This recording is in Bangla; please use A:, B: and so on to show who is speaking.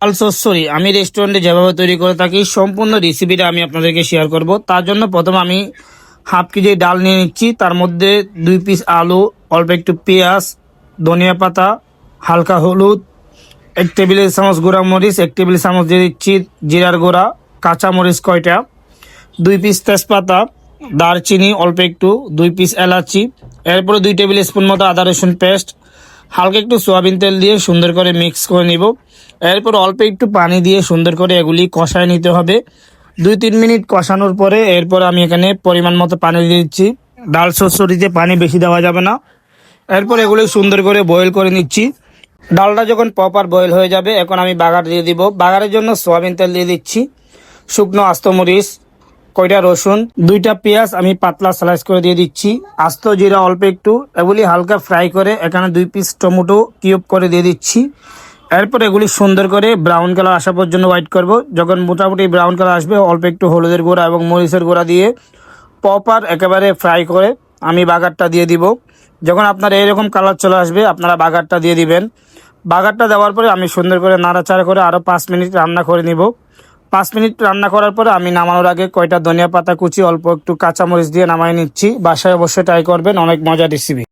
A: অলসো সরি আমি রেস্টুরেন্টে যেভাবে তৈরি করে থাকি, সম্পূর্ণ রেসিপিটা আমি আপনাদেরকে শেয়ার করব। তার জন্য প্রথম আমি হাফ কেজি ডাল নিয়ে নিচ্ছি। তার মধ্যে দুই পিস আলু, অল্প একটু পেঁয়াজ, ধনিয়া পাতা, হালকা হলুদ, এক টেবিল চামচ গুঁড়া মরিচ এক টেবিল চামচ দিয়ে দিচ্ছি জিরার গুঁড়া কাঁচা মরিচ কয়টা, দুই পিস তেজপাতা, দারচিনি, অল্প একটু, দুই পিস এলাচি, এরপরে দুই টেবিল স্পুন মতো আদা রসুন পেস্ট হালকা একটু সোয়াবিন তেল দিয়ে সুন্দর করে মিক্স করে নিব। এরপর অল্প একটু পানি দিয়ে সুন্দর করে এগুলি কষায় নিতে হবে। দুই তিন মিনিট কষানোর পরে এরপর আমি এখানে পরিমাণ মতো পানি দিচ্ছি। ডাল শস্যটিতে পানি বেশি দেওয়া যাবে না। এরপর এগুলি সুন্দর করে বয়েল করে নিচ্ছি। ডালটা যখন প্রপার বয়েল হয়ে যাবে, এখন আমি বাগার দিয়ে দিব। বাগারের জন্য সোয়াবিন তেল দিয়ে দিচ্ছি। শুকনো আস্ত মরিচ কয়টা রসুন? দুইটা পেঁয়াজ আমি পাতলা স্লাইস করে দিয়ে দিচ্ছি। আস্ত জিরা অল্প একটু, এগুলি হালকা ফ্রাই করে এখানে দুই পিস টমেটো কিউব করে দিয়ে দিচ্ছি। এরপর এগুলি সুন্দর করে ব্রাউন কালার আসা পর্যন্ত হোয়াইট করব। যখন মোটামুটি ব্রাউন কালার আসবে, অল্প একটু হলুদের গুঁড়া এবং মরিচের গুঁড়া দিয়ে প্রপার একেবারে ফ্রাই করে আমি বাগারটা দিয়ে দিব। যখন আপনার এরকম কালার চলে আসবে, আপনারা বাগারটা দিয়ে দিবেন। বাগারটা দেওয়ার পরে আমি সুন্দর করে নাড়াচাড়া করে আরও পাঁচ মিনিট রান্না করে নিব। পাঁচ মিনিট রান্না করার পরে আমি নামানোর আগে কয়টা ধনিয়া পাতা কুচি, অল্প একটু কাঁচামরিচ দিয়ে নামাই নিচ্ছি। বাসায় অবশ্যই ট্রাই করবেন, অনেক মজার রেসিপি